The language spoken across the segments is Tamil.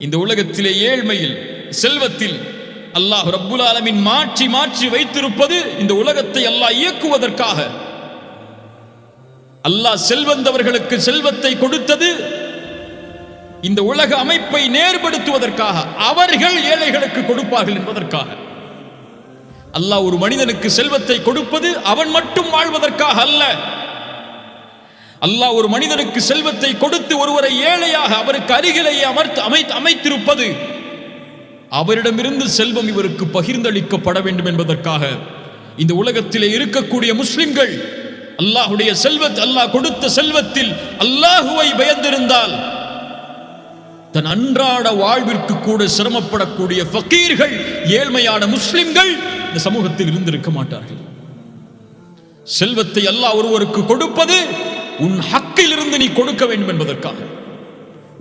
இந்த உலகத்திலே ஏழ்மையில் செல்வத்தில் அல்லாஹ் ரப்புல் ஆலமின் மாற்றி மாற்றி வைத்திருப்பது இந்த உலகத்தை அல்லாஹ் இயக்குவதற்காக. அல்லாஹ் செல்வந்தவர்களுக்கு செல்வத்தை கொடுத்தது இந்த உலக அமைப்பை நேர்படுத்துவதற்காக அவர்கள் ஏழைகளுக்கு கொடுப்பார்கள் என்பதற்காக. அல்லாஹ் ஒரு மனிதனுக்கு செல்வத்தை கொடுப்பது அவன் மட்டும் வாழ்வதற்காக அல்ல. அல்லாஹ் ஒரு மனிதனுக்கு செல்வத்தை கொடுத்து ஒருவரை ஏழையாக அவருக்கு அருகிலேயே அமர்த்து அமைத்து அமைத்திருப்பது அவரிடமிருந்து செல்வம் இவருக்கு பகிர்ந்தளிக்கப்பட வேண்டும் என்பதற்காக. இந்த உலகத்திலே இருக்கக்கூடிய முஸ்லிம்கள் அல்லாஹுடைய செல்வத் அல்லாஹ் கொடுத்த செல்வத்தில் அல்லாஹுவை பயந்திருந்தால் தன் அன்றாட வாழ்விற்கு கூட சிரமப்படக்கூடிய ஃபக்கீர்கள் ஏழ்மையான முஸ்லிம்கள் இந்த சமூகத்தில் இருந்திருக்க மாட்டார்கள். செல்வத்தை அல்லாஹ் ஒருவருக்கு கொடுப்பது உன் ஹக்கிலிருந்து நீ கொடுக்க வேண்டும் என்பதற்காக.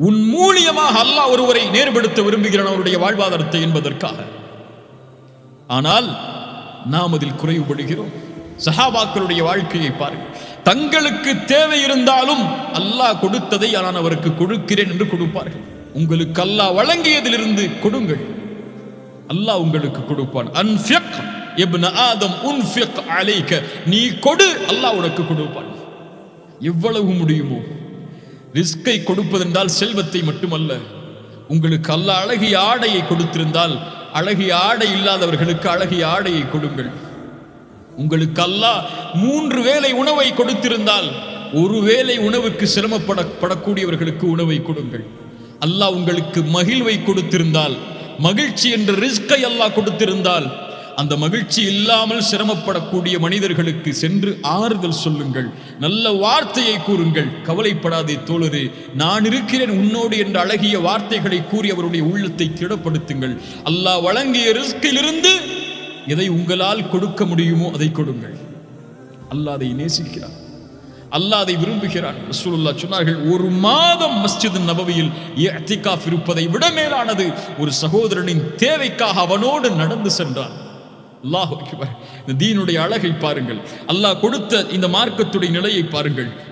உன் மூலியமாக அல்லாஹ் ஒருவரை நேர்படுத்த விரும்புகிறான் அவருடைய வாழ்வாதாரத்தை என்பதற்காக. ஆனால் நாம் அதில் குறைவுபடுகிறோம். சஹாபாக்களுடைய வாழ்க்கையை பாருங்கள். தங்களுக்கு தேவை இருந்தாலும் அல்லாஹ் கொடுத்ததை நான் அவருக்கு கொடுக்கிறேன் என்று கொடுப்பார்கள். உங்களுக்கு அல்லாஹ் வழங்கியதிலிருந்து கொடுங்கள். அல்லாஹ் உங்களுக்கு கொடுப்பான். அன்ஃபியக் இப்ன ஆதம் உன்ஃபியக் அலைக்க நீ கொடு அல்லாஹ் உனக்கு கொடுப்பான். எவ்வளவு முடியுமோ? ரிஸ்கை கொடுப்பதென்றால் செல்வத்தை மட்டுமல்ல. உங்களுக்கு அல்ல அழகிய ஆடையை கொடுத்திருந்தால் அழகிய ஆடை இல்லாதவர்களுக்கு அழகிய ஆடையை கொடுங்கள். உங்களுக்கு அல்லாஹ் மூன்று வேளை உணவை கொடுத்திருந்தால் ஒரு வேளை உணவுக்கு சிரமப்பட படக்கூடியவர்களுக்கு உணவை கொடுங்கள். அல்லாஹ் உங்களுக்கு மகிழ்வை கொடுத்திருந்தால் மகிழ்ச்சி என்ற ரிஸ்கை அல்லாஹ் கொடுத்திருந்தால் அந்த மகிழ்ச்சி இல்லாமல் சிரமப்படக்கூடிய மனிதர்களுக்கு சென்று ஆறுதல் சொல்லுங்கள். நல்ல வார்த்தையை கூறுங்கள். கவலைப்படாதே தோழரே. நான் இருக்கிறேன் உன்னோடு என்ற அழகிய வார்த்தைகளை கூறி அவருடைய உள்ளத்தை திடப்படுத்துங்கள். அல்லாஹ் வழங்கிய ரிஸ்கிலிருந்து எதை உங்களால் கொடுக்க முடியுமோ அதை கொடுங்கள். அல்லாஹ் அதை நேசிக்கிறான். அல்லாஹ் அதை விரும்புகிறான். ரசூலுல்லாஹ் சொன்னார்கள் ஒரு மாதம் மஸ்ஜித் நபவியில் இஅ்திகாஃப் இருப்பதை விட மேலானது. ஒரு சகோதரனின் தேவைக்காக அவனோடு நடந்து சென்றான். அல்லாஹ் இந்த தீனுடைய அழகை பாருங்கள். அல்லாஹ் கொடுத்த இந்த மார்க்கத்துடைய நிலையை பாருங்கள்.